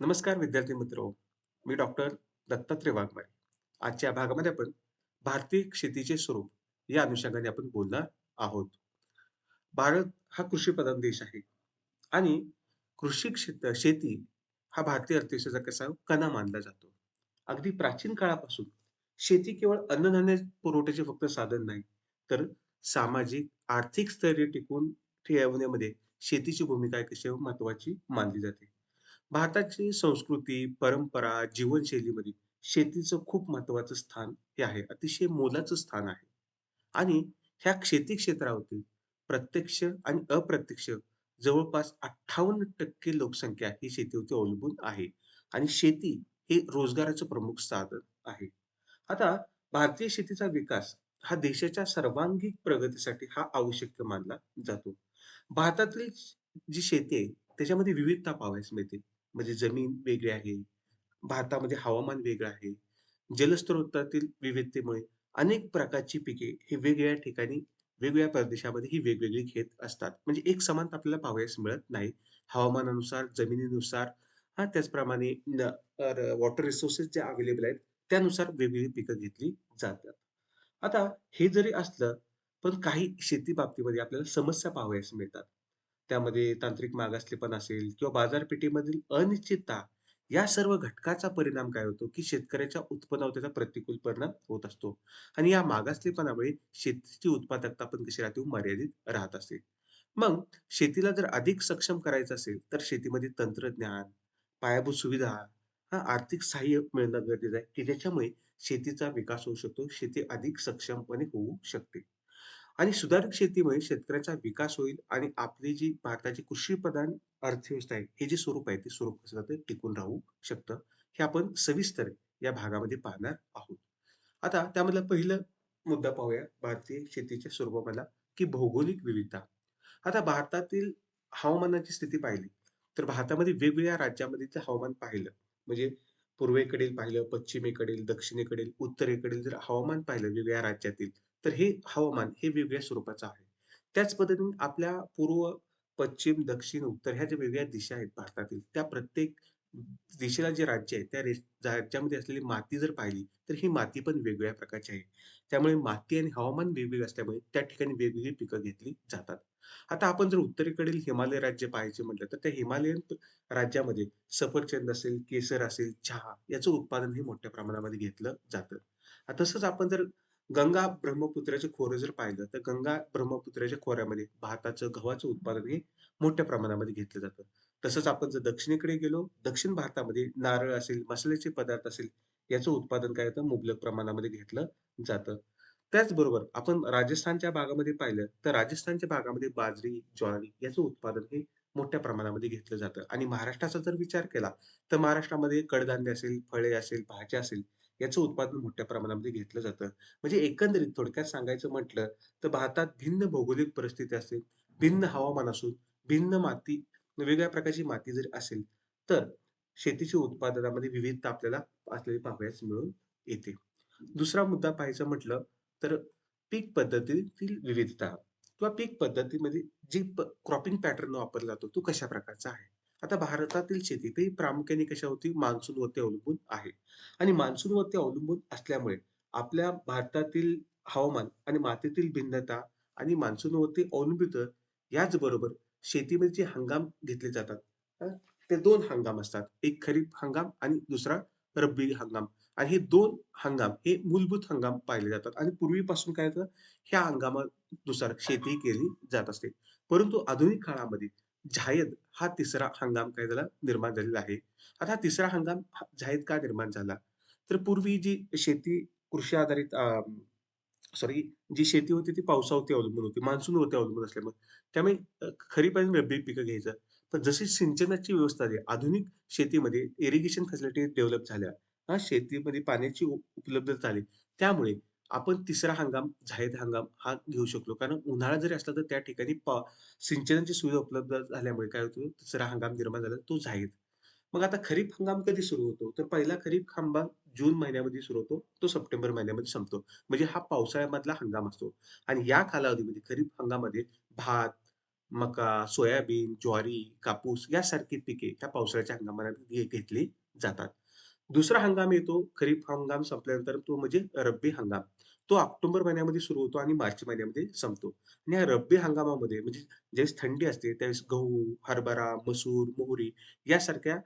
नमस्कार विद्यार्थी मित्र. मी डॉक्टर दत्तात्रय वाघमारे आजच्या भागामध्ये आपण भारतीय शेतीचे स्वरूप या अनुषंगाने आपण बोलणार आहोत. भारत हा कृषीप्रधान देश आहे. आणि कृषी क्षेत्र शेती हा भारतीय अर्थव्यवस्थेचा कसा कणा मानला जातो? अगदी प्राचीन काळापासून शेती केवळ अन्नधान्य पुरवठ्याचे फक्त साधन नाही तर सामाजिक आर्थिक स्थैर्य टिकवून ठेवण्यामध्ये शेतीची भूमिका कशी महत्वाची मानली जाते. भारताची संस्कृती, परंपरा, जीवनशैलीमध्ये शेतीचं खूप महत्त्वाचं स्थान हे आहे. अतिशय मोलाचं स्थान आहे. आणि ह्या शेती क्षेत्रावरती प्रत्यक्ष आणि अप्रत्यक्ष जवळपास 58% लोकसंख्या ही शेतीवरती अवलंबून आहे. आणि शेती हे रोजगाराचं प्रमुख साधन आहे. आता भारतीय शेतीचा विकास हा देशाच्या सर्वांगीण प्रगतीसाठी हा आवश्यक मानला जातो. भारतातील जी शेती आहे त्याच्यामध्ये विविधता पाहावयास मिळते. म्हणजे जमीन वेगळी आहे. भारतामध्ये हवामान वेगळं आहे. जलस्रोतातील विविधतेमुळे अनेक प्रकारची पिके ही वेगवेगळ्या ठिकाणी, वेगवेगळ्या प्रदेशामध्ये ही वेगवेगळी घेत असतात. म्हणजे एक समानता आपल्याला पाहावयास मिळत नाही. हवामानानुसार, जमिनीनुसार हा त्याचप्रमाणे वॉटर रिसोर्सेस जे अवेलेबल आहेत, त्यानुसार वेगवेगळी पिकं घेतली जातात. आता हे जरी असलं, पण काही शेती बाबतीमध्ये आपल्याला समस्या पाहावयास मिळतात. त्यामध्ये तांत्रिक मागासलेपण असेल किंवा बाजारपेठेमधील अनिश्चितता, या सर्व घटकाचा परिणाम काय होतो, की शेतकऱ्याच्या उत्पन्नावर त्याचा प्रतिकूल परिणाम होत असतो. आणि या मागासलेपणामुळे शेतीची उत्पादकता पण कशी राहते, मर्यादित राहत असते. मग शेतीला जर अधिक सक्षम करायचं असेल, तर शेतीमध्ये तंत्रज्ञान, पायाभूत सुविधा, हा आर्थिक सहाय्य मिळणं गरजेचं आहे, की ज्याच्यामुळे शेतीचा विकास होऊ शकतो. शेती अधिक सक्षमपणे होऊ शकते. आणि सुधारित शेतीमुळे शेतकऱ्याचा विकास होईल आणि आपली जी भारताची कृषीप्रधान अर्थव्यवस्था आहे, हे जे स्वरूप आहे, ते स्वरूप कसं जातं टिकून राहू शकतं. हे आपण सविस्तर या भागामध्ये पाहणार आहोत. आता त्यामधलं पहिलं मुद्दा पाहूया भारतीय शेतीच्या स्वरूपामधला, की भौगोलिक विविधता. आता भारतातील हवामानाची स्थिती पाहिली, तर भारतामध्ये वेगवेगळ्या राज्यामध्ये हवामान पाहिलं, म्हणजे पूर्वेकडील पाहिलं, पश्चिमेकडील, दक्षिणेकडील, उत्तरेकडील जर हवामान पाहिलं वेगवेगळ्या राज्यातील, तर हे हवामान हे वेगवेगळ्या स्वरूपाचं आहे. त्याच पद्धतीने आपल्या पूर्व, पश्चिम, दक्षिण, उत्तर ह्या ज्या वेगवेगळ्या दिशा आहेत भारतातील, त्या प्रत्येक दिशेला जे राज्य आहे, त्या राज्यामध्ये असलेली माती जर पाहिली, तर ही माती पण वेगवेगळ्या प्रकारची आहे. त्यामुळे माती आणि हवामान वेगवेगळं असल्यामुळे त्या ठिकाणी वेगवेगळी पिकं घेतली जातात. आता आपण जर उत्तरेकडील हिमालय राज्य पाहायचे म्हटलं, तर त्या हिमालयन राज्यामध्ये सफरचंद असेल, केसर असेल, चहा याचं उत्पादन हे मोठ्या प्रमाणामध्ये घेतलं जातं. तसंच आपण जर गंगा ब्रह्मपुत्राचे खोरं जर पाहिलं, तर गंगा ब्रह्मपुत्राच्या खोऱ्यामध्ये भाताचं, गव्हाचं उत्पादन हे मोठ्या प्रमाणामध्ये घेतलं जातं. तसंच आपण जर दक्षिणेकडे गेलो, दक्षिण भारतामध्ये नारळ असेल, मसाल्याचे पदार्थ असेल, याचं उत्पादन काय होतं मुबलक प्रमाणामध्ये घेतलं जातं. त्याचबरोबर आपण राजस्थानच्या भागामध्ये पाहिलं, तर राजस्थानच्या भागामध्ये बाजरी, ज्वारी याचं उत्पादन हे मोठ्या प्रमाणामध्ये घेतलं जातं. आणि महाराष्ट्राचा जर विचार केला, तर महाराष्ट्रामध्ये कडधान्य असेल, फळे असेल, भाज्या असेल, याचं उत्पादन मोठ्या प्रमाणामध्ये घेतलं जातं. म्हणजे एकंदरीत थोडक्यात सांगायचं म्हटलं, तर भारतात भिन्न भौगोलिक परिस्थिती असेल, भिन्न हवामान असून भिन्न माती, वेगवेगळ्या प्रकारची माती जरी असेल, तर शेतीच्या उत्पादनामध्ये विविधता आपल्याला असलेली पाहावयास मिळून येते. दुसरा मुद्दा पाहायचा म्हटलं, तर पीक पद्धतीतील विविधता किंवा पीक पद्धतीमध्ये जी क्रॉपिंग पॅटर्न वापरला जातो, तो कशा प्रकारचा आहे? आता भारतातील शेती ही प्रामुख्याने कशावरती मान्सूनवरती अवलंबून आहे. आणि मान्सूनवरती अवलंबून असल्यामुळे आपल्या भारतातील हवामान आणि मातीतील भिन्नता आणि मान्सूनवरती अवलंबित याचबरोबर शेतीमध्ये जे हंगाम घेतले जातात, ते दोन हंगाम असतात. एक खरीप हंगाम आणि दुसरा रब्बी हंगाम. आणि हे दोन हंगाम हे मूलभूत हंगाम पाहिले जातात आणि पूर्वीपासून काय ह्या हंगामानुसार शेती केली जात असते. परंतु आधुनिक काळामध्ये झायद हा तिसरा हंगाम काय झाला निर्माण झालेला आहे. आता हा तिसरा हंगाम झायद का निर्माण झाला? तर पूर्वी जी शेती कृषी आधारित सॉरी जी शेती होती ती पावसावरती अवलंबून होती, मान्सूनवरती अवलंबून असल्यामुळे. त्यामुळे खरीप आणि रब्बी पिकं घ्यायचं. पण जशी सिंचनाची व्यवस्था आहे, आधुनिक शेतीमध्ये इरिगेशन फॅसिलिटी डेव्हलप झाल्या. हा शेतीमध्ये पाण्याची उपलब्धता आली त्यामुळे आपण तिसरा हंगाम, जायद हंगाम हा घेऊ शकलो. कारण उन्हाळा जरी असला, तर त्या ठिकाणी सिंचनाची सुविधा उपलब्ध झाल्यामुळे काय होतं, तिसरा हंगाम निर्माण झाला, तो जायद. मग आता खरीप हंगाम कधी सुरू होतो? तर पहिला खरीप हंगाम जून महिन्यामध्ये सुरू होतो. तो सप्टेंबर महिन्यामध्ये संपतो. म्हणजे हा पावसाळ्यामधला हंगाम असतो. आणि या कालावधीमध्ये खरीप हंगामामध्ये भात, मका, सोयाबीन, ज्वारी, कापूस यासारखी पिके ह्या पावसाळ्याच्या हंगामामध्ये घेतली जातात. दुसरा हंगाम येतो खरीप हंगाम संपल्यानंतर तो म्हणजे रब्बी हंगाम. तो ऑक्टोबर महिन्यामध्ये सुरू होतो आणि मार्च महिन्यामध्ये संपतो. आणि या रब्बी हंगामामध्ये म्हणजे ज्यावेळेस थंडी असते त्यावेळेस गहू, हरभरा, मसूर, मोहरी यासारख्या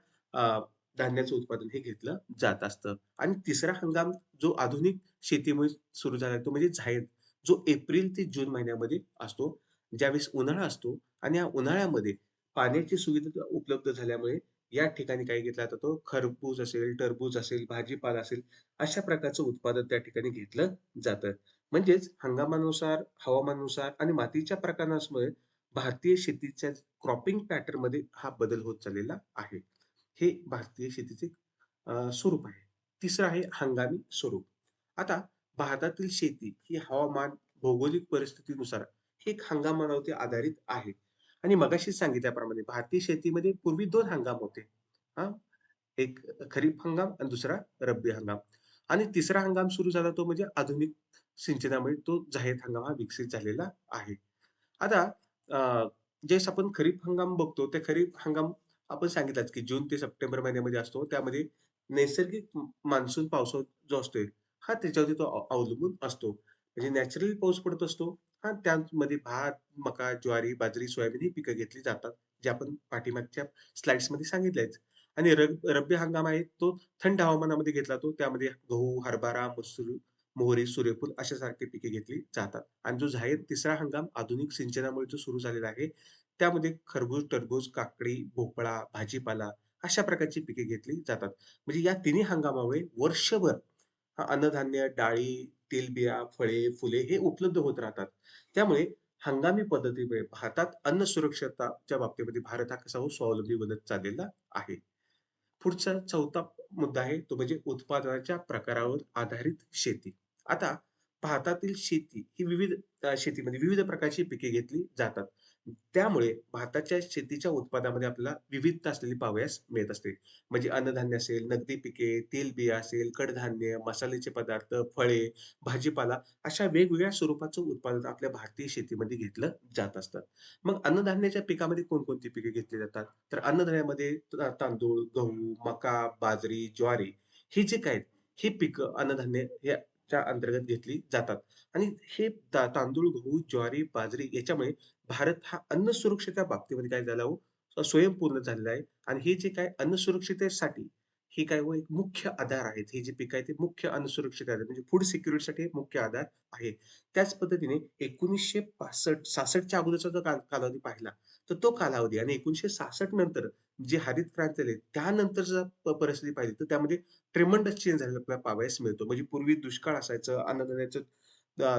धान्याचं उत्पादन हे घेतलं जात असतं. आणि तिसरा हंगाम जो आधुनिक शेतीमुळे सुरू झाला तो म्हणजे झायद जो एप्रिल ते जून महिन्यामध्ये असतो. ज्यावेळेस उन्हाळा असतो आणि या उन्हाळ्यामध्ये पाण्याची सुविधा उपलब्ध झाल्यामुळे या ठिकाणी काय घेतला जातो, खरबूज असेल, टरबूज असेल, भाजीपाला असेल, अशा प्रकारचं उत्पादन त्या ठिकाणी घेतलं जातं. म्हणजेच हंगामानुसार, हवामानानुसार आणि मातीच्या प्रकारामुळे भारतीय शेतीच्या क्रॉपिंग पॅटर्नमध्ये हा बदल होत चाललेला आहे. हे भारतीय शेतीचे स्वरूप आहे. तिसरं आहे हंगामी स्वरूप. आता भारतातील शेती ही हवामान, भौगोलिक परिस्थितीनुसार हे एक हंगामावरती आधारित आहे. आणि मगाशीच सांगितल्याप्रमाणे भारतीय शेतीमध्ये पूर्वी 2 हंगाम होते. हां, एक खरीप हंगाम आणि दुसरा रब्बी हंगाम. आणि तिसरा हंगाम सुरू झाला तो म्हणजे आधुनिक सिंचनामुळे तो जाहीर हंगाम हा विकसित झालेला आहे. आता ज्यावेळेस आपण खरीप हंगाम बघतो, त्या खरीप हंगाम आपण सांगितलाच, की जून ते सप्टेंबर महिन्यामध्ये असतो. त्यामध्ये नैसर्गिक मान्सून पावसाळा जो असतोय, हा त्याच्यावरती तो अवलंबून असतो. म्हणजे नॅचरली पाऊस पडत असतो. त्यामध्ये भात, मका, ज्वारी, बाजरी, सोयाबीन ही पिकं घेतली जातात. जे आपण पाठीमागच्या स्लाइड्समध्ये सांगितलंयच. आणि रब रब्बी हंगाम आहे तो थंड हवामानामध्ये घेतला जातो. त्यामध्ये गहू, हरभरा, मसूर, मोहरी, सूर्यफूल अशासारखी पिके घेतली जातात. आणि जो जाहीर तिसरा हंगाम आधुनिक सिंचनामुळे जो सुरू झालेला आहे, त्यामध्ये खरबूज, टरबूज, काकडी, भोपळा, भाजीपाला अशा प्रकारची पिके घेतली जातात. म्हणजे या तिन्ही हंगामामुळे वर्षभर अन्नधान्य, डाळी, तेलबिया, फळे, फुले हे उपलब्ध होत राहतात. त्यामुळे हंगामी पद्धतीमुळे भारतात अन्न सुरक्षताच्या बाबतीमध्ये भारत हा कसा हो स्वावलंबी बनत चाललेला आहे. पुढचा चौथा मुद्दा आहे तो म्हणजे उत्पादनाच्या प्रकारावर आधारित शेती. आता भारतातील शेती ही विविध शेतीमध्ये विविध प्रकारची पिके घेतली जातात. त्यामुळे भारताच्या शेतीच्या उत्पादनामध्ये आपल्याला विविधता असलेली पावयास मिळत असते. म्हणजे अन्नधान्य असेल, नगदी पिके, तेलबिया असेल, कडधान्य, मसाल्याचे पदार्थ, फळे, भाजीपाला अशा वेगवेगळ्या स्वरूपाचं उत्पादन आपल्या भारतीय शेतीमध्ये घेतलं जात असतं. मग अन्नधान्याच्या पिकामध्ये कोणकोणती पिके घेतली जातात? तर अन्नधान्यामध्ये तांदूळ, गहू, मका, बाजरी, ज्वारी ही जी काही आहेत, ही पिकं अन्नधान्य याच्या अंतर्गत घेतली जातात. आणि हे तांदूळ, गहू, ज्वारी, बाजरी याच्यामुळे भारत हा अन्न सुरक्षेच्या बाबतीमध्ये काय झाला हो, स्वयंपूर्ण झालेला आहे. आणि हे जे काय अन्न सुरक्षिततेसाठी हे काय हो एक मुख्य आधार आहेत. हे जे पीक आहे ते मुख्य अन्न सुरक्षित आहेत. म्हणजे फूड सिक्युरिटीसाठी मुख्य आधार आहे. त्याच पद्धतीने एकोणीसशे पासष्ट सासष्टच्या अगोदरचा जो कालावधी पाहिला, तर तो कालावधी आणि 1966 नंतर जे हरित क्रांती आली त्यानंतरचा परिस्थिती पाहिली, तर त्यामध्ये ट्रेमंडस चेंज झालेला आपल्याला पाहावयास मिळतो. म्हणजे पूर्वी दुष्काळ असायचं, अन्नधान्याचं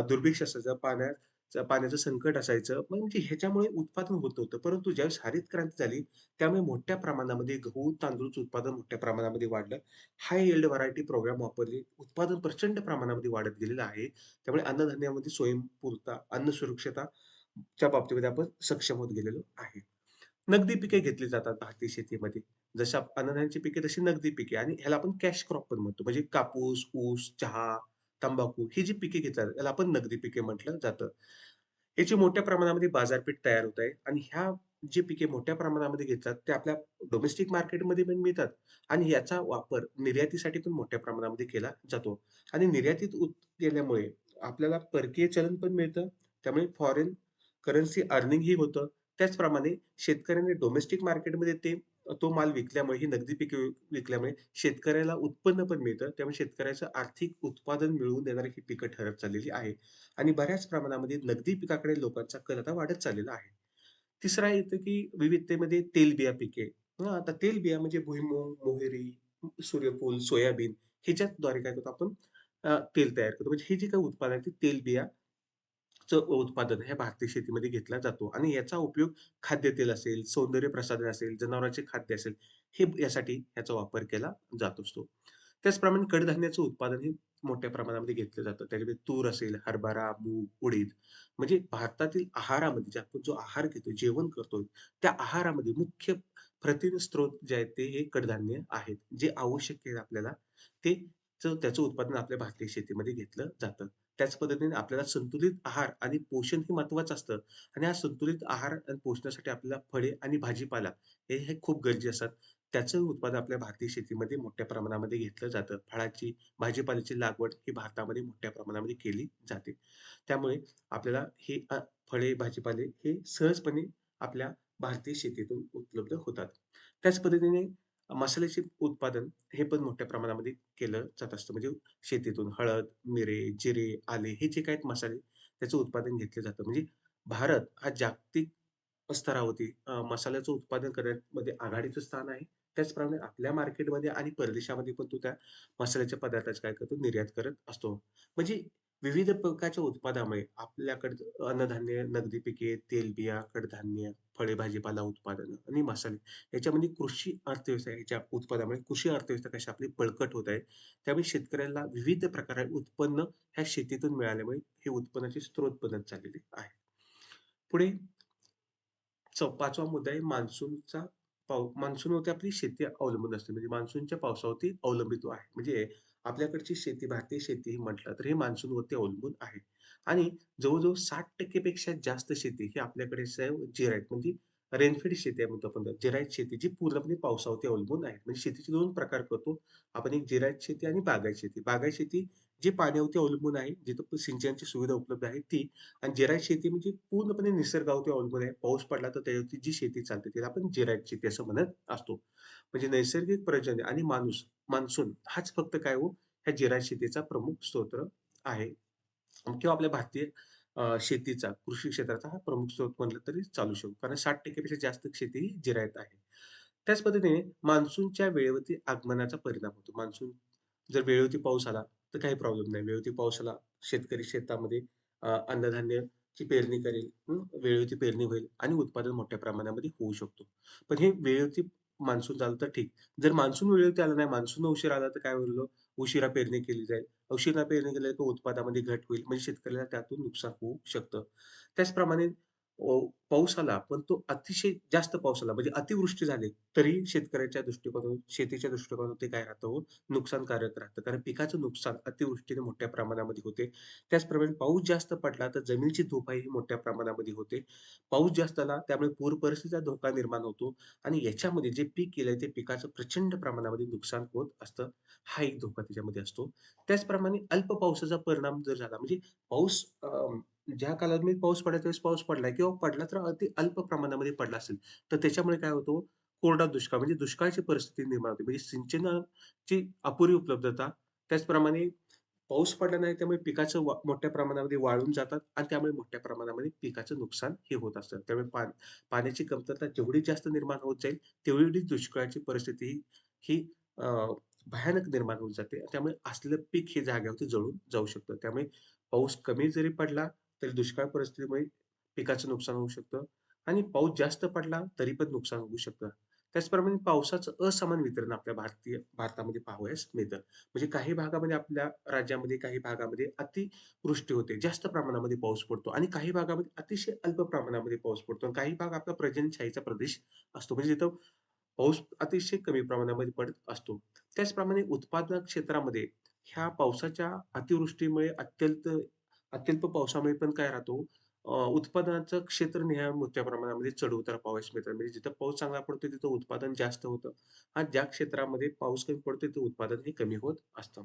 दुर्भिक्ष असायचं, पाण्यात पाण्याचं संकट असायचं. म्हणजे ह्याच्यामुळे उत्पादन होत नव्हतं. परंतु ज्यावेळेस हरित क्रांती झाली, त्यामुळे मोठ्या प्रमाणामध्ये गहू, तांदूळचं उत्पादन मोठ्या प्रमाणामध्ये वाढलं. हाय एल्ड व्हरायटी प्रोग्राम वापरले. उत्पादन प्रचंड प्रमाणामध्ये वाढत गेलेलं आहे. त्यामुळे अन्नधान्यामध्ये स्वयंपूर्ता अन्न सुरक्षताच्या बाबतीमध्ये आपण सक्षम होत गेलेलो आहे. नगदी पिके घेतली जातात भारतीय शेतीमध्ये. जशा अन्नधान्याची पिके तशी नगदी पिके आणि ह्याला आपण कॅश क्रॉप पण म्हणतो. म्हणजे कापूस, ऊस, चहा, तंबाखू ही जी पिके घेतात, याला आपण नगदी पिके म्हटलं जातं. याची मोठ्या प्रमाणामध्ये बाजारपेठ तयार होत आहे आणि ह्या जी पिके मोठ्या प्रमाणामध्ये घेतात, ते आपल्या डोमेस्टिक मार्केटमध्ये पण मिळतात आणि याचा वापर निर्यातीसाठी पण मोठ्या प्रमाणामध्ये केला जातो. आणि निर्यातीत उत केल्यामुळे आपल्याला परकीय चलन पण मिळतं. त्यामुळे फॉरेन करन्सी अर्निंगही होतं. त्याचप्रमाणे शेतकऱ्यांनी डोमेस्टिक मार्केटमध्ये ते तो माल विकल्यामुळे, ही नगदी पिके विकल्यामुळे शेतकऱ्याला उत्पन्न पण मिळतं. त्यामुळे शेतकऱ्याचं आर्थिक उत्पादन मिळवून देणारी ही पिकं ठरत चाललेली आहे. आणि बऱ्याच प्रमाणामध्ये नगदी पिकाकडे लोकांचा कल आता वाढत चाललेला आहे. तिसरा येतं की विविधतेमध्ये तेलबिया पिके. हां, आता तेलबिया म्हणजे भुईमूग, मोहरी, सूर्यफूल, सोयाबीन ह्याच्याद्वारे काय करतो आपण तेल तयार करतो. म्हणजे हे जे काही उत्पादन आहे ते तेलबिया चं उत्पादन हे भारतीय शेतीमध्ये घेतला जातो आणि याचा उपयोग खाद्यतेल असेल, सौंदर्य प्रसाधन असेल, जनावरांचे खाद्य असेल, हे यासाठी याचा वापर केला जात असतो. त्याचप्रमाणे कडधान्याचं उत्पादन हे मोठ्या प्रमाणामध्ये घेतलं जातं. त्याच्यामध्ये तूर असेल, हरभरा, मूग, उडीद म्हणजे भारतातील आहारामध्ये जे आपण जो आहार घेतो, जेवण करतो, त्या आहारामध्ये मुख्य प्रथिन स्त्रोत जे आहेत, ते हे कडधान्य आहेत. जे आवश्यक आहे आपल्याला, ते त्याचं उत्पादन आपल्या भारतीय शेतीमध्ये घेतलं जातं. त्याच पद्धतीने आपल्याला संतुलित आहार आणि पोषण हे महत्त्वाचं असतं आणि हा संतुलित आहार आणि पोषणासाठी आपल्याला फळे आणि भाजीपाला हे हे खूप गरजेचे असतात. त्याचं उत्पादन आपल्या भारतीय शेतीमध्ये मोठ्या प्रमाणामध्ये घेतलं जातं. फळाची, भाजीपाल्याची लागवड ही भारतामध्ये मोठ्या प्रमाणामध्ये केली जाते. त्यामुळे आपल्याला हे फळे, भाजीपाले हे सहजपणे आपल्या भारतीय शेतीतून उपलब्ध होतात. त्याच पद्धतीने मसाल्याचे उत्पादन हे पण मोठ्या प्रमाणामध्ये केलं जात असतं. म्हणजे शेतीतून हळद, मिरे, जिरे, आले हे जे काही मसाले त्याचं उत्पादन घेतलं जातं. म्हणजे भारत हा जागतिक स्तरावरती मसाल्याचं उत्पादन करण्यामध्ये आघाडीचं स्थान आहे. त्याचप्रमाणे आपल्या मार्केटमध्ये आणि परदेशामध्ये पण तो त्या मसाल्याच्या पदार्थाची काय करतो, निर्यात करत असतो. म्हणजे विविध प्रकारच्या उत्पादनामुळे आपल्याकडे अन्नधान्य, नगदी पिके, तेलबिया, कडधान्य, फळे, भाजीपाला उत्पादन आणि मसाले याच्यामध्ये कृषी अर्थव्यवस्था याच्या उत्पादनामुळे कृषी अर्थव्यवस्था कशी आपली बळकट होत आहे. त्यामुळे शेतकऱ्यांना विविध प्रकारे उत्पन्न ह्या शेतीतून मिळाल्यामुळे हे उत्पन्नाचे स्रोत बनत चाललेले आहे. पुढे चौ 5वा मुद्दा आहे मान्सूनचा पाऊ मान्सूनवरती आपली शेती अवलंबून असते. म्हणजे मान्सूनच्या पावसावरती अवलंबित आहे. म्हणजे आपल्याकडची शेती, भारतीय शेती ही म्हटलं तर हे मान्सूनवरती अवलंबून आहे. आणि जवळजवळ साठ टक्केपेक्षा जास्त शेती ही आपल्याकडे जिरायत म्हणजे रेनफेड शेती आहे म्हणतो आपण. जिरायत शेती जी पूर्णपणे पावसावरती अवलंबून आहे. म्हणजे शेतीचे दोन प्रकार करतो. आपण एक जिरायत शेती आणि बागायत शेती. बागायत शेती जे पाण्यावरती अवलंबून आहे, जिथं सिंचनाची सुविधा उपलब्ध आहे ती आणि जिरायत शेती म्हणजे पूर्णपणे निसर्गावरती अवलंबून आहे. पाऊस पडला तर त्याच्यावरती जी शेती चालते त्याला आपण जिरायत शेती असं म्हणत असतो. म्हणजे नैसर्गिक प्रजन आणि माणूस मान्सून हाच फक्त काय हो, ह्या जिरायत शेतीचा प्रमुख स्रोत आहे किंवा आपल्या भारतीय शेतीचा, कृषी क्षेत्राचा हा प्रमुख स्रोत म्हणलं तरी चालू शकतो. कारण साठ टक्केपेक्षा जास्त शेती ही जिरायत आहे. त्याच पद्धतीने मान्सूनच्या वेळेवरती आगमनाचा परिणाम होतो. मान्सून जर वेळेवरती पाऊस आला, तर काही प्रॉब्लेम नाही. वेळेवरती पावसाला शेतकरी शेतामध्ये अ, अन्नधान्याची पेरणी करेल, हं. वेळेवरती पेरणी होईल आणि उत्पादन मोठ्या प्रमाणामध्ये होऊ शकतो. पण हे वेळेवरती मान्सून झालं तर ठीक. जर मान्सून वेळेवरती आला नाही, मान्सून उशीर आला तर काय होईल उशिरा पेरणी केली जाईल. उशिरा पेरणी केली तर उत्पादनामध्ये घट होईल. म्हणजे शेतकऱ्याला त्यातून नुकसान होऊ शकतं. त्याचप्रमाणे पाऊस आला, पण तो अतिशय जास्त पाऊस आला, म्हणजे अतिवृष्टी झाली, तरी शेतकऱ्याच्या दृष्टिकोनातून, शेतीच्या दृष्टिकोनातून ते काय राहतं हो? नुकसानकारक राहतं. कारण पिकाचं नुकसान अतिवृष्टीने मोठ्या प्रमाणामध्ये होते. त्याचप्रमाणे पाऊस जास्त पडला, तर जमिनीची धोपाई ही मोठ्या प्रमाणामध्ये होते. पाऊस जास्त आला, त्यामुळे पूर परिस्थितीचा धोका निर्माण होतो आणि याच्यामध्ये जे पीक केलंय, ते पिकाचं प्रचंड प्रमाणामध्ये नुकसान होत असतं. हा एक धोका त्याच्यामध्ये असतो. त्याचप्रमाणे अल्प पावसाचा परिणाम जर झाला, म्हणजे पाऊस ज्या ज्या कालावधीमध्ये पाऊस पडला त्यावेळेस पाऊस पडला किंवा पडला तर अति अल्प प्रमाणामध्ये पडला असेल, तर त्याच्यामुळे काय होतो कोरडा दुष्काळ म्हणजे दुष्काळाची परिस्थिती निर्माण होते. म्हणजे सिंचनाची अपुरी उपलब्धता, त्याचप्रमाणे पाऊस पडला नाही त्यामुळे पिकाचं वा मोठ्या प्रमाणामध्ये वाळून जातात आणि त्यामुळे मोठ्या प्रमाणामध्ये पिकाचं नुकसान हे होत असतं. त्यामुळे पा पाण्याची कमतरता जेवढी जास्त निर्माण होत जाईल, तेवढी दुष्काळाची परिस्थिती ही भयानक निर्माण होत जाते. त्यामुळे असलेलं पीक हे जाग्यावरती जळून जाऊ शकतं. त्यामुळे पाऊस कमी जरी पडला, तरी दुष्काळ परिस्थितीमुळे पिकाचं नुकसान होऊ शकतं आणि पाऊस जास्त पडला तरी पण नुकसान होऊ शकतं. त्याचप्रमाणे पावसाचं असमान वितरण आपल्या भारतीय भारतामध्ये पाहावयास मिळतं. म्हणजे काही भागामध्ये आपल्या राज्यामध्ये, काही भागामध्ये अतिवृष्टी होते. जास्त प्रमाणामध्ये पाऊस पडतो आणि काही भागामध्ये अतिशय अल्प प्रमाणामध्ये पाऊस पडतो. आणि काही भाग आपला प्रजनशाहीचा प्रदेश असतो. म्हणजे जिथं पाऊस अतिशय कमी प्रमाणामध्ये पडत असतो. त्याचप्रमाणे उत्पादन क्षेत्रामध्ये ह्या पावसाच्या अतिवृष्टीमुळे अत्यंत अत्यल्प पावसामुळे पण काय राहतो उत्पादनाचं क्षेत्र क्षेत्रनिहाय मोठ्या प्रमाणामध्ये चढ-उतार पाहावयास मिळतात. म्हणजे जिथं पाऊस चांगला पडतो तिथं उत्पादन जास्त होतं आणि ज्या क्षेत्रामध्ये पाऊस कमी पडतो तिथं उत्पादन हे कमी होत असतं.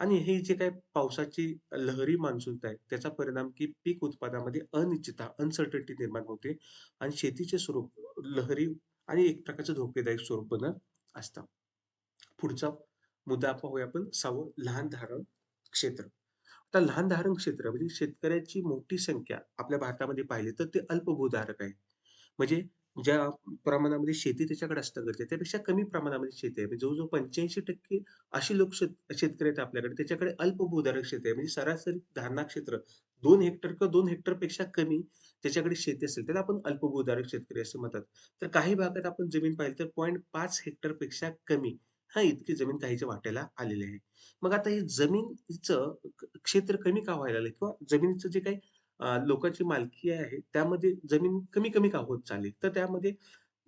आणि हे जे काय पावसाची लहरी मान्सून आहे, त्याचा परिणाम की पीक उत्पादनामध्ये अनिश्चितता, अनसर्टेनिटी निर्माण होते आणि शेतीचे स्वरूप लहरी आणि एक प्रकारचं धोकेदायक स्वरूप बनत असतं. पुढचा मुद्दा पाहूया आपण सावं लहान धारण क्षेत्र. आता लहान धारण क्षेत्र म्हणजे शेतकऱ्याची मोठी संख्या आपल्या भारतामध्ये पाहिली तर ते अल्पभूधारक आहे. म्हणजे ज्या प्रमाणामध्ये शेती त्याच्याकडे असणं गरजेचं आहे, त्यापेक्षा कमी प्रमाणामध्ये शेती आहे. म्हणजे जवळजवळ पंच्याऐंशी टक्के अशी लोक शेत शेतकरी आहेत आपल्याकडे, त्याच्याकडे अल्पभूधारक शेती आहे. म्हणजे सरासरी धारणा क्षेत्र दोन हेक्टर किंवा दोन हेक्टरपेक्षा कमी त्याच्याकडे शेती असेल, त्याला आपण अल्पभूधारक शेतकरी असं म्हणतात. तर काही भागात आपण जमीन पाहिली तर 0.5 हेक्टरपेक्षा कमी हा इतकी जमीन काहीच्या वाट्याला आलेली आहे. मग आता हे जमीनच क्षेत्र कमी का व्हायला लागलं किंवा जमिनीचं जे काही लोकांची मालकी आहे, त्यामध्ये जमीन कमी-कमी का होत चालली? तर त्यामध्ये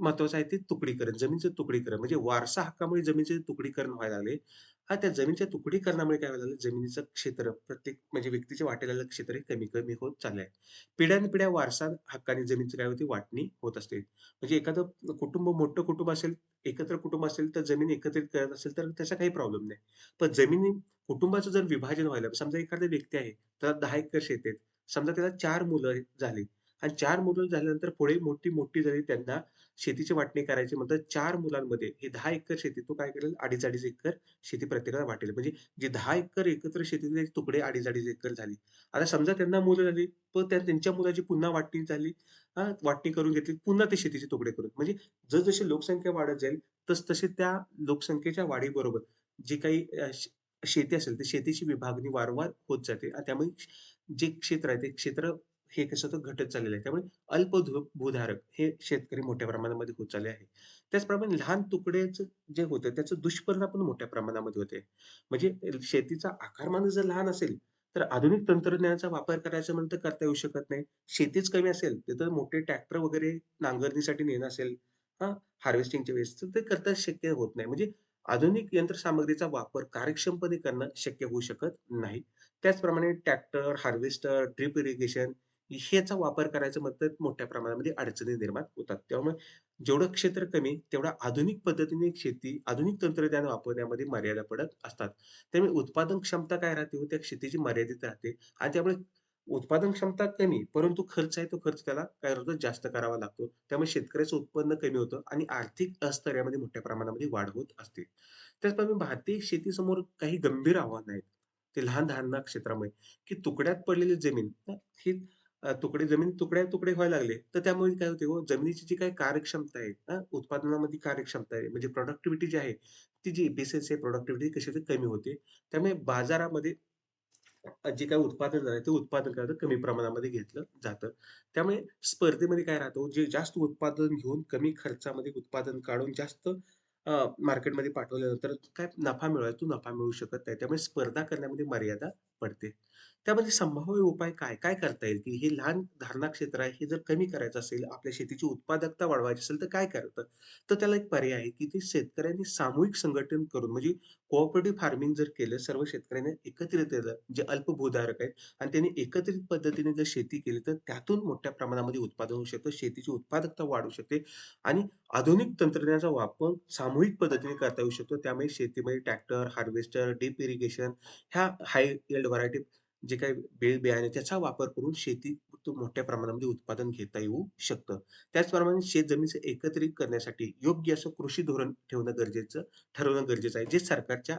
महत्वाचं आहे ते तुकडीकरण, जमीनचं तुकडीकरण. म्हणजे वारसा हक्कामुळे जमिनीचे तुकडीकरण व्हायला लागले. हा त्या जमिनीच्या तुकडीकरणामुळे काय व्हायला लागलं, जमिनीचं क्षेत्र प्रत्येक म्हणजे व्यक्तीचे वाटेलेलं क्षेत्र हे कमी-कमी होत चाललं आहे. पिढ्यानपिढ्या वारसा हक्काने जमिनीची काय होते, वाटणी होत असते. म्हणजे एखादं कुटुंब मोठं कुटुंब असेल, एकत्र कुटुंब असेल, तर जमीन एकत्रित करत असेल, तर त्याचा काही प्रॉब्लेम नाही. पण जमिनी कुटुंबाचं जर विभाजन व्हायला समजा एखादा व्यक्ती आहे, त्याला दहा एकर शेती आहेत. समजा त्याला चार मुलं झाली आणि चार मुलं झाल्यानंतर पुढे मोठी-मोठी झाली त्यांना शेतीची वाटणी करायची म्हणतात चार मुलांमध्ये हे दहा एकर शेती तो काय करेल 2.5-2.5 एकर शेती प्रत्येकाला वाटेल. म्हणजे जे दहा एकर एकत्र शेतीचे तुकडे 2.5-2.5 एकर झाली. आता समजा त्यांना मुलं झाली, तर त्या त्यांच्या मुलाची पुन्हा वाटणी झाली. हां, वाटणी करून घेतली. पुन्हा ते शेतीचे तुकडे करून म्हणजे जसजशी लोकसंख्या वाढत जाईल, तसतसे त्या लोकसंख्येच्या वाढीबरोबर जे काही शेती असेल, तर शेतीची विभागणी वारंवार होत जाते त्यामुळे जे क्षेत्र आहे, ते क्षेत्र हे कसं तर घटत चाललेलं आहे. त्यामुळे अल्प धू भूधारक हे शेतकरी मोठ्या प्रमाणामध्ये होत चालले आहे. त्याचप्रमाणे लहान तुकड्याचं जे होतं त्याचं दुष्परिणाम पण मोठ्या प्रमाणामध्ये होते. म्हणजे शेतीचा आकारमान जर लहान असेल, तर आधुनिक तंत्रज्ञानाचा वापर करायचं म्हणलं तर करता येऊ शकत नाही. शेतीच कमी असेल, तर मोठे ट्रॅक्टर वगैरे नांगरणीसाठी नेणं असेल, हा हार्वेस्टिंगच्या वेळेस तर ते करता शक्य होत नाही. म्हणजे आधुनिक यंत्रसामग्रीचा वापर कार्यक्षमपणे करणं शक्य होऊ शकत नाही. त्याचप्रमाणे ट्रॅक्टर, हार्वेस्टर, ड्रिप इरिगेशन ह्याचा वापर करायचं म्हटलं तर मोठ्या प्रमाणामध्ये अडचणी निर्माण होतात. त्यामुळे जेवढं क्षेत्र कमी, तेवढ्या आधुनिक पद्धतीने शेती, आधुनिक तंत्रज्ञान वापरण्यामध्ये मर्यादा पडत असतात. त्यामुळे उत्पादन क्षमता काय राहते हो, त्या शेतीची मर्यादित राहते आणि त्यामुळे उत्पादन क्षमता कमी, परंतु खर्च आहे तो खर्च त्याला काय होतो जास्त करावा लागतो. त्यामुळे शेतकऱ्याचं उत्पन्न कमी होतं आणि आर्थिक अस्थैर्यामध्ये मोठ्या प्रमाणामध्ये वाढ होत असते. त्याचप्रमाणे भारतीय शेतीसमोर काही गंभीर आव्हानं आहेत. ते लहान धारणा क्षेत्रामुळे, की तुकड्यात पडलेली जमीन ही अ, तुकडे जमीन तुकड्या-तुकडे व्हायला लागले, तर त्यामुळे काय होते हो, जमिनीची जी काही कार्यक्षमता आहे, अ, उत्पादनामध्ये कार्यक्षमता आहे, म्हणजे प्रॉडक्टिव्हिटी जी आहे, ती जी एफिशियन्सी आहे, प्रॉडक्टिव्हिटी कशी कमी होते. त्यामुळे बाजारामध्ये जे काही उत्पादन आहे, ते उत्पादन काय होतं, कमी प्रमाणामध्ये घेतलं जातं. त्यामुळे स्पर्धेमध्ये काय राहतं, हो, जे जास्त उत्पादन घेऊन कमी खर्चामध्ये उत्पादन काढून जास्त अ, मार्केटमध्ये पाठवल्यानंतर काय नफा मिळवायचा, तो नफा मिळू शकत नाही. त्यामुळे स्पर्धा करण्यामध्ये मर्यादा पडते. त्यामध्ये संभाव्य उपाय काय? काय करता येईल, की हे लहान धारणा क्षेत्र आहे, हे जर कमी करायचं असेल, आपल्या शेतीची उत्पादकता वाढवायची असेल, तर काय करतं? तर त्याला एक पर्याय आहे, की ते शेतकऱ्यांनी सामूहिक संघटन करून म्हणजे कोऑपरेटिव्ह फार्मिंग जर केलं, सर्व शेतकऱ्यांनी एकत्रित केलं, जे अल्पभूधारक आहेत आणि त्यांनी एकत्रित पद्धतीने जर शेती केली, तर त्यातून मोठ्या प्रमाणामध्ये उत्पादन होऊ शकतं. शेतीची उत्पादकता वाढू शकते आणि आधुनिक तंत्रज्ञानाचा वापर सामूहिक पद्धतीने करता येऊ शकतो. त्यामुळे शेतीमध्ये ट्रॅक्टर, हार्वेस्टर, डीप इरिगेशन ह्या हाय एल्ड व्हरायटी जे काही बेळ बियाणे त्याचा वापर करून शेती मोठ्या प्रमाणामध्ये उत्पादन घेता येऊ शकतं. त्याचप्रमाणे शेत जमिनीचं एकत्रित करण्यासाठी योग्य असं कृषी धोरण ठेवणं गरजेचं ठरवणं गरजेचं आहे, जे सरकारच्या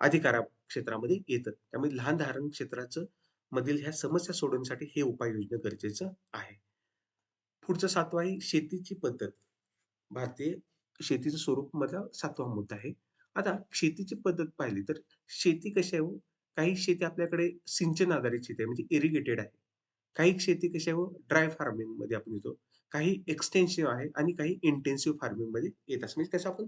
अधिकारा क्षेत्रामध्ये येतं. त्यामुळे लहान धारण क्षेत्राचं मधील ह्या समस्या सोडवण्यासाठी हे उपाय योजणं गरजेचं आहे. पुढचं सातवा आहे शेतीची पद्धत. भारतीय शेतीचं स्वरूप मधला सातवा मुद्दा आहे. आता शेतीची पद्धत पाहिली तर शेती कशी आहे हो? काही शेती आपल्याकडे सिंचन आधारित शेती आहे म्हणजे इरिगेटेड आहे. काही शेती कशी आहे हो, ड्राय फार्मिंगमध्ये आपण येतो. काही एक्सटेन्सिव्ह आहे आणि काही इंटेन्सिव्ह फार्मिंगमध्ये येत असं म्हणजे त्याचं आपण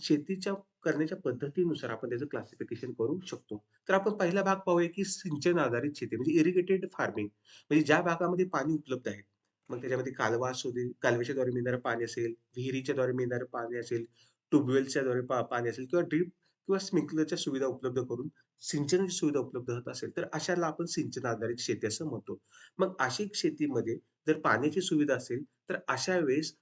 शेतीच्या करण्याच्या पद्धतीनुसार आपण त्याचं क्लासिफिकेशन करू शकतो. तर आपण पहिला भाग पाहूया, की सिंचन आधारित शेती म्हणजे इरिगेटेड फार्मिंग म्हणजे ज्या भागामध्ये पाणी उपलब्ध आहे. मग त्याच्यामध्ये कालवा असू दे, कालव्याच्या द्वारे मिळणारं पाणी असेल, विहिरीच्या द्वारे मिळणारं पाणी असेल, ट्यूबवेलच्याद्वारे पा पाणी असेल किंवा ड्रिप किंवा स्प्रिंकलरच्या सुविधा उपलब्ध करून सिंचनाची सुविधा उपलब्ध होत असेल, तर अशाला आपण सिंचन आधारित शेती असं म्हणतो. मग अशी शेतीमध्ये जर पाण्याची सुविधा असेल, तर अशा वेळेस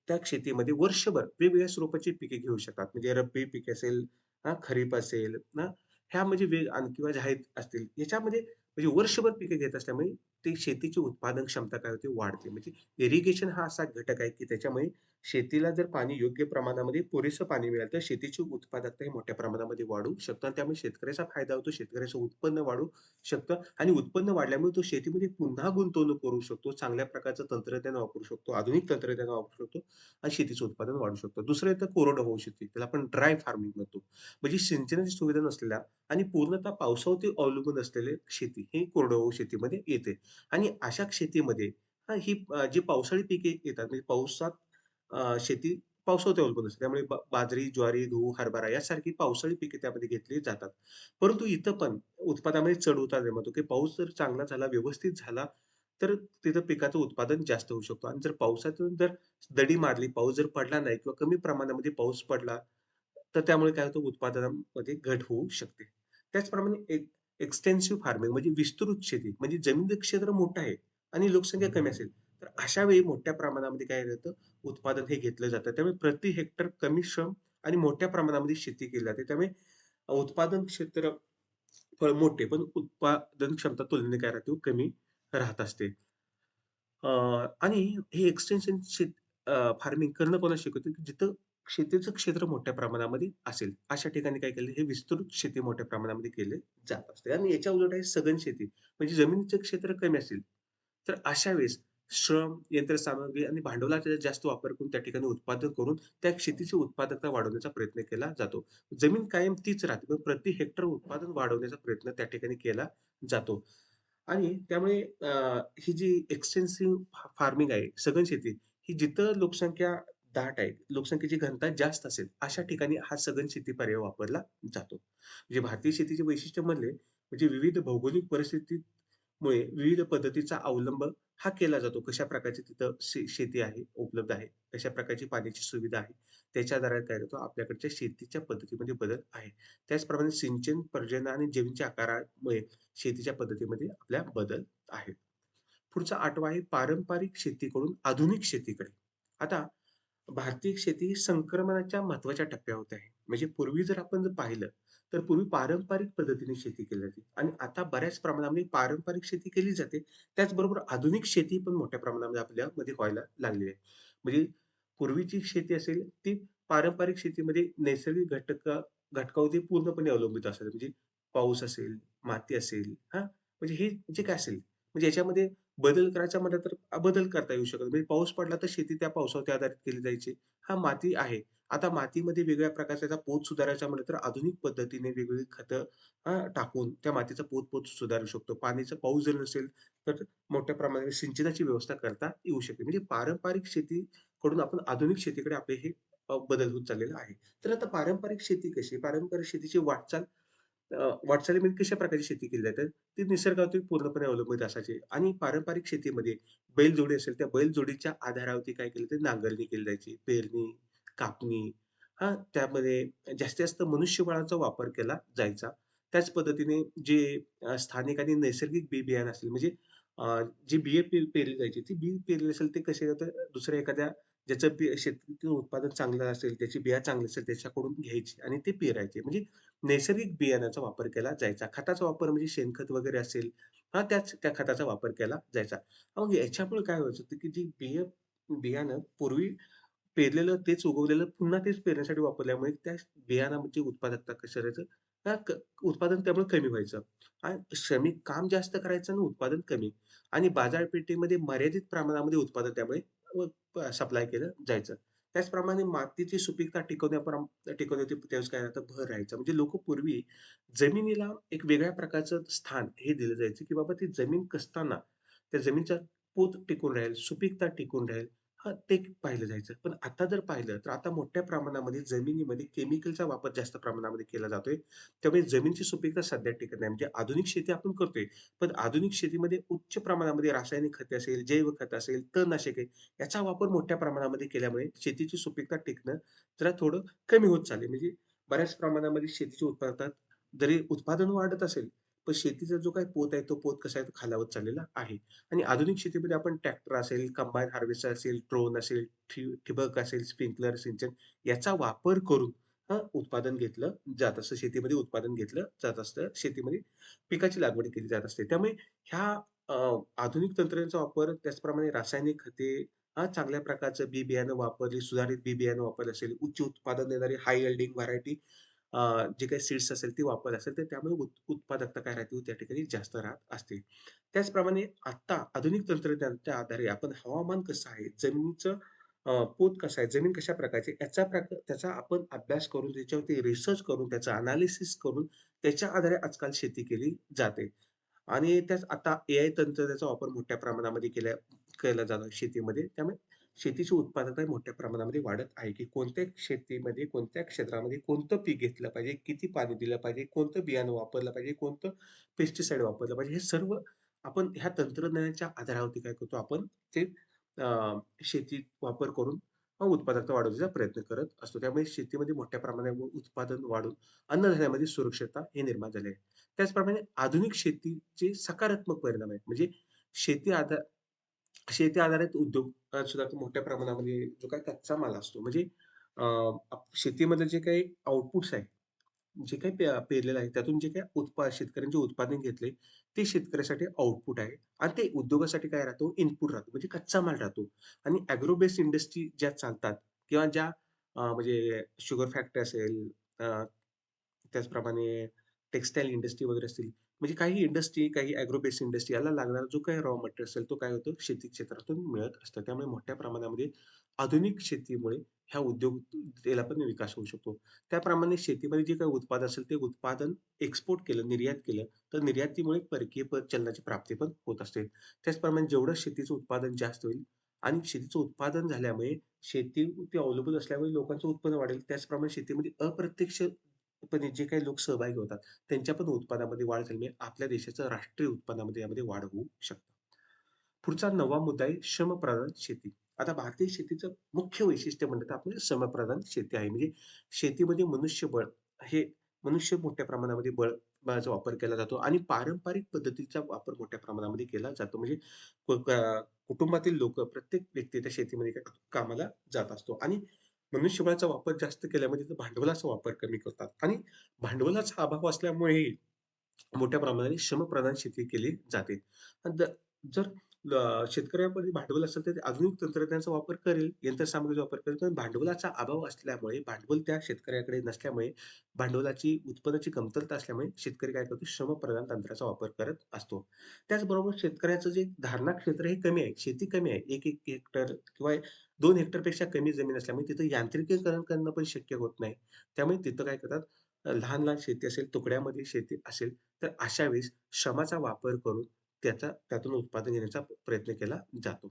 त्या शेतीमध्ये वर्षभर वेगवेगळ्या स्वरूपाची पिके घेऊ शकतात. म्हणजे रब्बी पीक असेल, ना खरीप असेल ना, ह्या म्हणजे वेग आणि किंवा जाहीर असतील. याच्यामध्ये म्हणजे वर्षभर पिके घेत असल्यामुळे ते शेतीची उत्पादन क्षमता काय होते वाढते. म्हणजे इरिगेशन हा असा घटक आहे, की त्याच्यामुळे शेतीला जर पाणी योग्य प्रमाणामध्ये पुरेसं पाणी मिळालं, तर शेतीची उत्पादकता ही मोठ्या प्रमाणामध्ये वाढू शकतं आणि त्यामुळे शेतकऱ्याचा फायदा होतो. शेतकऱ्याचं उत्पन्न वाढू शकतं आणि उत्पन्न वाढल्यामुळे तो शेतीमध्ये पुन्हा गुंतवणूक करू शकतो. चांगल्या प्रकारचं तंत्रज्ञान वापरू शकतो. आधुनिक तंत्रज्ञान वापरू शकतो आणि शेतीचं उत्पादन वाढू शकतो दुसरं येतं कोरडवाहू शेती. त्याला आपण ड्राय फार्मिंग म्हणतो. म्हणजे सिंचनाची सुविधा नसलेल्या आणि पूर्णतः पावसावरती अवलंबून असलेले शेती, ही कोरडवाहू शेतीमध्ये येते आणि अशा शेतीमध्ये ही अ, जी पावसाळी पिके येतात म्हणजे पावसात अ, शेती पावसावर अवलंबून असते. त्यामुळे बा बाजरी, ज्वारी, गहू, हरभरा यासारखी पावसाळी पिके त्यामध्ये घेतली जातात. परंतु इथं पण उत्पादनामध्ये चढ-उतार निर्माण होतो, की पाऊस जर चांगला झाला, व्यवस्थित झाला, तर तिथं पिकाचं उत्पादन जास्त होऊ शकतो आणि जर पावसातून जर दडी मारली, पाऊस जर पडला नाही किंवा कमी प्रमाणामध्ये पाऊस पडला, तर त्यामुळे काय होतं उत्पादनामध्ये घट होऊ शकते. त्याचप्रमाणे एक एक्सटेन्सिव्ह फार्मिंग म्हणजे विस्तृत शेती म्हणजे जमिनीचं क्षेत्र मोठं आहे आणि लोकसंख्या कमी असेल, तर अशा वेळी मोठ्या प्रमाणामध्ये काय होतं उत्पादन हे घेतलं जातं. त्यामुळे प्रति हेक्टर कमी श्रम आणि मोठ्या प्रमाणामध्ये शेती केली जाते. त्यामुळे उत्पादन क्षेत्र फळ मोठे, पण उत्पादन क्षमता तुलनेने काय राहते, कमी राहत असते. आणि हे एक्सटेन्शन शेत फार्मिंग करणं कोणाला शिकवतं, की जिथं शेतीचं क्षेत्र मोठ्या प्रमाणामध्ये असेल, अशा ठिकाणी काय केले हे विस्तृत शेती मोठ्या प्रमाणामध्ये केले जात असते. आणि याच्या उलट आहे सघन शेती. म्हणजे जमिनीचं क्षेत्र कमी असेल, तर अशा वेळेस श्रम, यंत्रसामग्री आणि भांडवलाचा जास्त वापर करून त्या ठिकाणी उत्पादन करून त्या शेतीची उत्पादकता वाढवण्याचा प्रयत्न केला जातो. जमीन कायम तीच राहते, पण प्रति हेक्टर उत्पादन वाढवण्याचा प्रयत्न त्या ठिकाणी केला जातो. आणि त्यामुळे ही जी एक्सटेन्सिव्ह फार्मिंग आहे, सघन शेती, ही जिथं लोकसंख्या दाट आहे, लोकसंख्येची घनता जास्त असेल, अशा ठिकाणी हा सघन शेती पर्याय वापरला जातो. म्हणजे भारतीय शेतीचे वैशिष्ट्य म्हणले, म्हणजे विविध भौगोलिक परिस्थितीमुळे विविध पद्धतीचा अवलंब हा केला जातो. कशा प्रकारची तिथं शे शेती आहे, उपलब्ध आहे, कशा प्रकारची पाण्याची सुविधा आहे, त्याच्या आधारात काय करतो आपल्याकडच्या शेतीच्या पद्धतीमध्ये बदल आहे. त्याचप्रमाणे सिंचन, पर्जन आणि जमिनीच्या आकारामुळे शेतीच्या पद्धतीमध्ये आपल्या बदल आहेत. पुढचा आठवा आहे पारंपरिक शेतीकडून आधुनिक शेतीकडे. आता भारतीय शेती ही संक्रमणाच्या महत्त्वाच्या टप्प्यावर आहे. म्हणजे पूर्वी जर आपण जर पाहिलं, तर पूर्वी पारंपरिक पद्धतीने शेती केली जाते आणि आता बऱ्याच प्रमाणामध्ये पारंपरिक शेती केली जाते. त्याचबरोबर आधुनिक शेती पण मोठ्या प्रमाणामध्ये आपल्यामध्ये व्हायला लागली आहे. म्हणजे पूर्वीची शेती असेल, ती पारंपरिक शेतीमध्ये नैसर्गिक घटक घटकावरती पूर्णपणे अवलंबित असतात. म्हणजे पाऊस असेल, माती असेल, हां, म्हणजे हे जे काय असेल, म्हणजे याच्यामध्ये बदल करायचा म्हटलं तर बदल करता येऊ शकत. म्हणजे पाऊस पडला तर शेती त्या पावसावरती आधारित केली जायची. हा माती आहे. आता मातीमध्ये वेगळ्या प्रकारचा पोत सुधारायचा म्हटलं तर आधुनिक पद्धतीने वेगवेगळी खतं टाकून त्या मातीचा पोत-पोत सुधारू शकतो. पाण्याचा पाऊस जर नसेल, तर मोठ्या प्रमाणात सिंचनाची व्यवस्था करता येऊ शकते. म्हणजे पारंपरिक शेतीकडून आपण आधुनिक शेतीकडे आपले हे बदल होत चाललेला आहे. तर आता पारंपरिक शेती कशी? पारंपरिक शेतीची वाटचाल वाटचालीमध्ये म्हणजे कशा प्रकारची शेती केली जाते? ती निसर्गावरती पूर्णपणे अवलंबित असायची आणि पारंपरिक शेतीमध्ये बैलजोडी असेल, त्या बैलजोडीच्या आधारावरती काय केलं तर नांगरणी केली जायची. पेरणी, कापणी हां, त्यामध्ये जास्तीत जास्त मनुष्यबळाचा वापर केला जायचा. त्याच पद्धतीने जे स्थानिक आणि नैसर्गिक बी-बियाणं असेल म्हणजे जी बिये पे पेरली जायची, ती बी पेरली असेल ते कसे दुसऱ्या एखाद्या ज्याचं बी शेतीचं उत्पादन चांगलं असेल, त्याची बिया चांगली असेल त्याच्याकडून घ्यायची आणि ते पेरायचे. म्हणजे नैसर्गिक बियाण्याचा वापर केला जायचा. खताचा वापर म्हणजे शेणखत वगैरे असेल, हां, त्याच त्या खताचा वापर केला जायचा. मग याच्यामुळे काय व्हायचं होतं, की जी बिय बियाणं पूर्वी पेरलेलं तेच उगवलेलं पुन्हा तेच पेरण्यासाठी वापरल्यामुळे त्या बियाणामध्ये उत्पादकता कशी राहायचं, त्या क उत्पादन त्यामुळे कमी व्हायचं. आणि श्रमिक काम जास्त करायचं आणि उत्पादन कमी आणि बाजारपेठेमध्ये मर्यादित प्रमाणामध्ये उत्पादन त्यामुळे सप्लाय केलं जायचं. त्याचप्रमाणे मातीची सुपीकता टिकवण्यापरम टिकवण्याची त्यावेळेस काय आता भर राहायचा. म्हणजे लोक पूर्वी जमिनीला एक वेगळ्या प्रकारचं स्थान हे दिलं जायचं, की बाबा ती जमीन कसताना त्या जमिनीचा पोत टिकून राहील, सुपीकता टिकून राहील. हां, ते पाहिलं जायचं. पण आता जर पाहिलं, तर आता मोठ्या प्रमाणामध्ये जमिनीमध्ये केमिकलचा वापर जास्त प्रमाणामध्ये केला जातोय. त्यामुळे जमिनीची सुपीकता सध्या टिकत नाही. म्हणजे आधुनिक शेती आपण करतोय, पण आधुनिक शेतीमध्ये उच्च प्रमाणामध्ये रासायनिक खते असेल, जैव खत असेल, तणनाशके याचा वापर मोठ्या प्रमाणामध्ये केल्यामुळे शेतीची सुपीकता टिकणं जरा थोडं कमी होत चाललंय. म्हणजे बऱ्याच प्रमाणामध्ये शेतीची उत्पादतात जरी उत्पादन वाढत असेल, पण शेतीचा जो काही पोत आहे, तो पोत कसा आहे, तो खालावत चाललेला आहे. आणि आधुनिक शेतीमध्ये आपण ट्रॅक्टर असेल, कंबाईन हार्वेस्टर असेल, ड्रोन असेल, ठि ठिबक असेल, स्प्रिंकलर सिंचन याचा वापर करून उत्पादन घेतलं जात असतं. शेतीमध्ये उत्पादन घेतलं जात असतं. शेतीमध्ये पिकाची लागवड केली जात असते. त्यामुळे ह्या आधुनिक तंत्रज्ञानाचा वापर त्याचप्रमाणे रासायनिक खते, हा चांगल्या प्रकारचं बी बियाणं वापरली, सुधारित बी बियाणं वापरलं असेल, उच्च उत्पादन देणारी हाय एल्डिंग व्हरायटी जे काही सीड्स असेल ती वापर असेल, तर त्यामुळे उत उत्पादकता काय राहते, त्या ठिकाणी जास्त राहत असते. त्याचप्रमाणे आत्ता आधुनिक तंत्रज्ञानाच्या आधारे आपण हवामान कसं आहे, जमिनीचं पोत कसं आहे, जमीन कशा प्रकारची आहे, याचा प्रकार त्याचा आपण अभ्यास करून, त्याच्यावरती रिसर्च करून, त्याचं अनालिसिस करून, त्याच्या आधारे आजकाल शेती केली जाते. आणि त्याच आता ए आय तंत्रज्ञानाचा वापर मोठ्या प्रमाणामध्ये केल्या केला जातो शेतीमध्ये. त्यामुळे शेतीची उत्पादकता मोठ्या प्रमाणामध्ये वाढत आहे, की कोणत्या शेतीमध्ये, कोणत्या क्षेत्रामध्ये कोणतं पीक घेतलं पाहिजे, किती पाणी दिलं पाहिजे, कोणतं बियाणं वापरलं पाहिजे, कोणतं पेस्टिसाइड वापरलं पाहिजे, हे सर्व आपण ह्या तंत्रज्ञानाच्या आधारावरती काय करतो आपण ते शेतीत वापर करून उत्पादकता वाढवण्याचा प्रयत्न करत असतो. त्यामुळे शेतीमध्ये मोठ्या प्रमाणावर उत्पादन वाढून अन्नधान्यामध्ये सुरक्षता हे निर्माण झाली आहे. त्याचप्रमाणे आधुनिक शेतीचे सकारात्मक परिणाम आहेत. म्हणजे शेती आधार शेती आधारित उद्योग सुद्धा मोठ्या प्रमाणामध्ये जो काही कच्चा माल असतो म्हणजे शेतीमध्ये जे काही आउटपुट्स आहेत, जे काही पे पेरलेलं आहे, त्यातून जे काही उत्पा शेतकऱ्यांचे उत्पादन घेतले, ते शेतकऱ्यासाठी आउटपुट आहे आणि ते उद्योगासाठी काय राहतो, इनपुट राहतो. म्हणजे कच्चा माल राहतो आणि ॲग्रो बेस्ड इंडस्ट्री ज्या चालतात किंवा ज्या म्हणजे शुगर फॅक्टरी असेल, त्याचप्रमाणे टेक्सटाईल इंडस्ट्री वगैरे असतील. म्हणजे काही इंडस्ट्री, काही ॲग्रोबेस्ड इंडस्ट्री याला लागणारा जो काही रॉ मटेरियल असेल, तो काय होतो शेती क्षेत्रातून मिळत असतं. त्यामुळे मोठ्या प्रमाणामध्ये आधुनिक शेतीमुळे ह्या उद्योग याला पण विकास होऊ शकतो. त्याप्रमाणे शेतीमध्ये जे काही उत्पादन असेल, ते उत्पादन एक्सपोर्ट केलं, निर्यात केलं, तर निर्यातीमुळे परकीय चलनाची प्राप्ती पण होत असते. त्याचप्रमाणे जेवढं शेतीचं उत्पादन जास्त होईल आणि शेतीचं उत्पादन झाल्यामुळे शेती ते अवलंबून असल्यामुळे लोकांचं उत्पन्न वाढेल. त्याचप्रमाणे शेतीमध्ये अप्रत्यक्ष पण जे काही लोक सहभागी होतात, त्यांच्या पण उत्पादनामध्ये वाढ झाल्यामुळे म्हणजे आपल्या देशाचं राष्ट्रीय उत्पन्नामध्ये यामध्ये वाढ होऊ शकते. पुढचा नवा मुद्दा आहे श्रमप्रधान शेती. आता भारतीय शेतीचं मुख्य वैशिष्ट्य म्हणलं तर आपलं श्रमप्रधान शेती आहे. म्हणजे शेतीमध्ये मनुष्यबळ हे मनुष्य मोठ्या प्रमाणामध्ये बळ बळाचा वापर केला जातो आणि पारंपरिक पद्धतीचा वापर मोठ्या प्रमाणामध्ये केला जातो. म्हणजे कुटुंबातील लोक प्रत्येक व्यक्ती त्या शेतीमध्ये कामाला जात असतो आणि मनुष्यबळाचा वापर जास्त केल्यामुळे तिथं भांडवलाचा वापर कमी करतात आणि भांडवलाचा अभाव असल्यामुळे मोठ्या प्रमाणाने श्रमप्रधान शेती केली जाते. जर शेतकऱ्यांमध्ये शेतकऱ्यामध्ये भांडवल असेल, तर ते आधुनिक तंत्रज्ञानाचा वापर करेल, यंत्रसामग्रीचा वापर करेल. पण भांडवलाचा अभाव असल्यामुळे, भांडवल त्या शेतकऱ्याकडे नसल्यामुळे, भांडवलाची उत्पन्नाची कमतरता असल्यामुळे शेतकरी काय करतो, श्रमप्रधान तंत्राचा वापर करत असतो. त्याचबरोबर शेतकऱ्याचं जे धारणा क्षेत्र हे कमी आहे, शेती कमी आहे. 1-1 हेक्टर किंवा दोन हेक्टरपेक्षा कमी जमीन असल्यामुळे तिथं यांत्रिकीकरण करणं पण शक्य होत नाही. त्यामुळे तिथं काय करतात, लहान-लहान शेती असेल, तुकड्यामध्ये शेती असेल, तर अशा वेळेस श्रमाचा वापर करून त्याचा त्यातून उत्पादन घेण्याचा प्रयत्न केला जातो.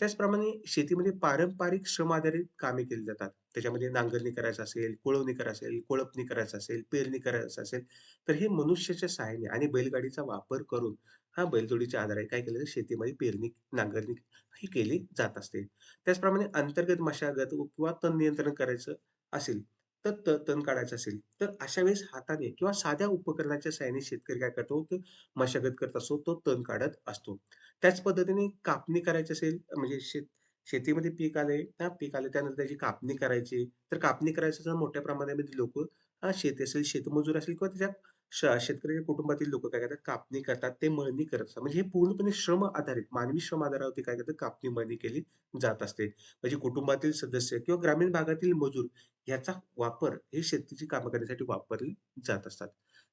त्याचप्रमाणे शेतीमध्ये पारंपरिक श्रम आधारित कामे केली जातात. त्याच्यामध्ये नांगरणी करायचं असेल, कुळवणी करायचं असेल, कोळपणी करायचं असेल, पेरणी करायचं असेल, तर हे मनुष्याच्या सहाय्याने आणि बैलगाडीचा वापर करून हा बैलजोडीच्या आधारे काय केलं शेतीमध्ये पेरणी, नांगरणी ही केली जात असते. त्याचप्रमाणे अंतर्गत मशागत किंवा तण नियंत्रण करायचं असेल, तर त तण काढायचं असेल, तर अशा वेळेस हाताने किंवा साध्या उपकरणाच्या साहाय्याने शेतकरी काय करतो, तर मशागत करत असतो, तो तण काढत असतो. त्याच पद्धतीने कापणी करायची असेल, म्हणजे शेत शेतीमध्ये पीक आले त्या पीक आले त्यानंतर त्याची कापणी करायची. तर कापणी करायचं मोठ्या प्रमाणामध्ये लोक शेती असेल, शेतमजूर असेल किंवा त्याच्या श शेतकरी कुटुंबातील लोक काय करतात, कापणी करतात, ते मळणी करत असतात. म्हणजे हे पूर्णपणे श्रम आधारित, मानवी श्रम आधारावरती काय करतात, कापणी, मळणी केली जात असते. म्हणजे कुटुंबातील सदस्य किंवा ग्रामीण भागातील मजूर याचा वापर हे शेतीची कामं करण्यासाठी वापरली जात असतात.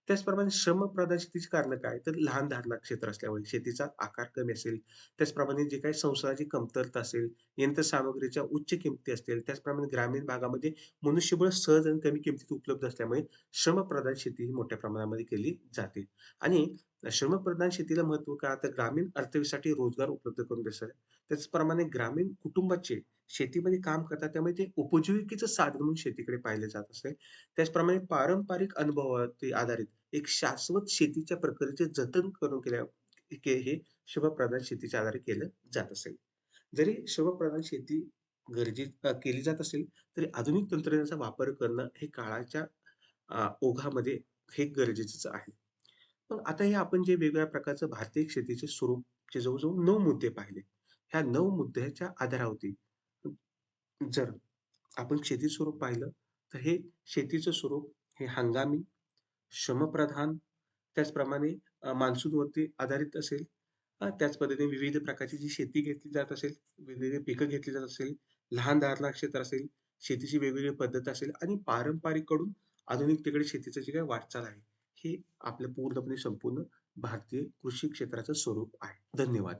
त्याचप्रमाणे श्रमप्रधान शेतीची कारणं काय? तर लहान धारणा क्षेत्र असल्यामुळे, शेतीचा आकार कमी असेल, त्याचप्रमाणे जे काही संसाराची कमतरता असेल, यंत्रसामग्रीच्या उच्च किमती असतील, त्याचप्रमाणे ग्रामीण भागामध्ये मनुष्यबळ सहज आणि कमी किमतीत उपलब्ध असल्यामुळे श्रमप्रधान शेती ही मोठ्या प्रमाणामध्ये केली जाते. आणि श्रमप्रधान शेतीला महत्त्व का? तर ग्रामीण अर्थव्यवस्थेसाठी रोजगार उपलब्ध करून देत त्याचप्रमाणे ग्रामीण कुटुंबाचे शेतीमध्ये काम करतात, त्यामुळे ते उपजीविकेचं साधन म्हणून शेतीकडे पाहिले जात असते. त्याचप्रमाणे पारंपरिक अनुभवावरती आधारित एक शाश्वत शेतीच्या प्रक्रियेचे जतन करून केल्या के हे शुभप्रधान शेतीच्या आधारे केलं जात असेल. जरी शुभप्रधान शेती गरजे केली जात असेल, तरी आधुनिक तंत्रज्ञानाचा वापर करणं हे काळाच्या ओघामध्ये हे गरजेचंच आहे. पण आता हे आपण जे वेगवेगळ्या प्रकारचं भारतीय शेतीचे स्वरूपचे जवळजवळ नऊ मुद्दे पाहिले. ह्या नऊ मुद्द्याच्या आधारावरती जर आपण शेती स्वरूप पाहिलं, तर हे शेतीचं स्वरूप हे हंगामी, श्रमप्रधान, त्याचप्रमाणे मान्सूनवरती आधारित असेल. त्याच पद्धतीने विविध प्रकारची जी शेती घेतली जात असेल, वेगवेगळी पिकं घेतली जात असेल, लहान धारणा क्षेत्र असेल, शेतीची वेगवेगळी पद्धत असेल आणि पारंपरिककडून आधुनिकतेकडे शेतीचं जे काही वाटचाल आहे, हे आपलं पूर्णपणे संपूर्ण भारतीय कृषी क्षेत्राचं स्वरूप आहे. धन्यवाद.